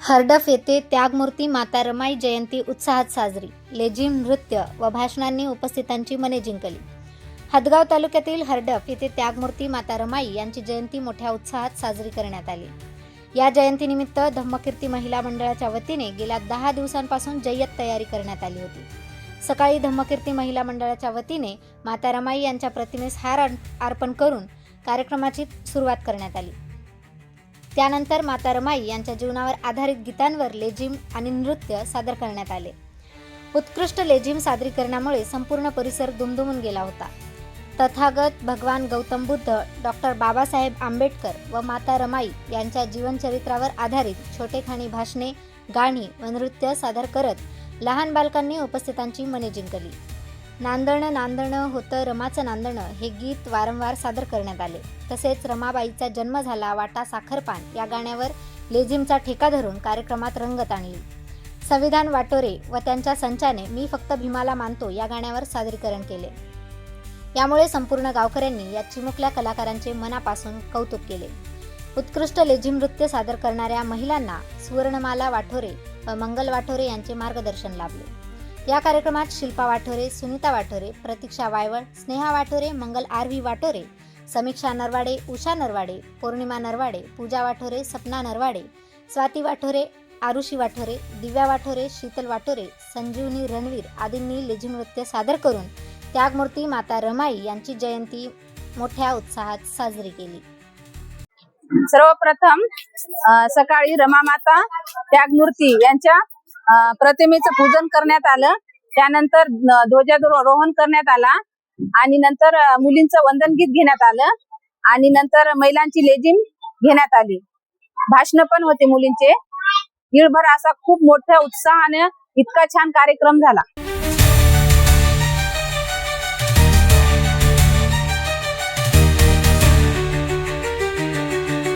हरडफ येथे त्यागमूर्ती माता रमाई जयंती उत्साहात साजरी. लेझिम नृत्य व भाषणांनी उपस्थितांची मने जिंकली. हदगाव तालुक्यातील हरडफ येथे त्यागमूर्ती माता रमाई यांची जयंती मोठ्या उत्साहात साजरी करण्यात आली. या जयंतीनिमित्त धम्मकीर्ती महिला मंडळाच्या वतीने गेल्या दहा दिवसांपासून जय्यत तयारी करण्यात आली होती. सकाळी धम्मकीर्ती महिला मंडळाच्या वतीने माता रमाई यांच्या प्रतिमेस हार अर्पण करून कार्यक्रमाची सुरुवात करण्यात आली. त्यानंतर माता रमाई यांच्या जीवनावर आधारित गीतांवर लेझिम आणि नृत्य सादर करण्यात आले. उत्कृष्ट लेझिम सादरीकरणामुळे संपूर्ण परिसर दुमदुमून गेला होता. तथागत भगवान गौतम बुद्ध डॉक्टर बाबासाहेब आंबेडकर व माता रमाई यांच्या जीवनचरित्रावर आधारित छोटेखानी भाषणे गाणी व नृत्य सादर करत लहान बालकांनी उपस्थितांची मने जिंकली. नांदणं नांदणं होतं रमाचं नांदणं हे गीत वारंवार सादर करण्यात आले. तसेच रमाबाईचा जन्म झाला वाटा साखरपान या गाण्यावर लेझिमचा ठेका धरून कार्यक्रमात रंगत आणली. संविधान वाटोरे व त्यांच्या संचाने मी फक्त भीमाला मानतो या गाण्यावर सादरीकरण केले. यामुळे संपूर्ण गावकऱ्यांनी या चिमुकल्या कलाकारांचे मनापासून कौतुक केले. उत्कृष्ट लेझिम नृत्य सादर करणाऱ्या महिलांना सुवर्णमाला वाठोरे व मंगल वाठोरे यांचे मार्गदर्शन लाभले. या कार्यक्रमात शिल्पा वाठोरे सुनीता वाठोरे प्रतीक्षा वायवळ स्नेहा वाठोरे मंगल आर व्ही वाठोरे समीक्षा नरवाडे उषा नरवाडे पौर्णिमा नरवाडे पूजा वाठोरे सपना नरवाडे स्वाती वाठोरे आरुषी वाठोरे दिव्या वाठोरे शीतल वाठोरे संजीवनी रणवीर आदींनी लेझी नृत्य सादर करून त्यागमूर्ती माता रमाई यांची जयंती मोठ्या उत्साहात साजरी केली. सर्वप्रथम अ, सकाळी रमामाता त्यागमूर्ती यांच्या प्रतिमेचं पूजन करण्यात आलं. त्यानंतर ध्वजारोहण करण्यात आला. आणि नंतर मुलींचं वंदन गीत घेण्यात आलं. आणि नंतर महिलांची लेझिम घेण्यात आली. भाषण पण होते मुलींचे. हिळभर असा खूप मोठ्या उत्साहाने इतका छान कार्यक्रम झाला.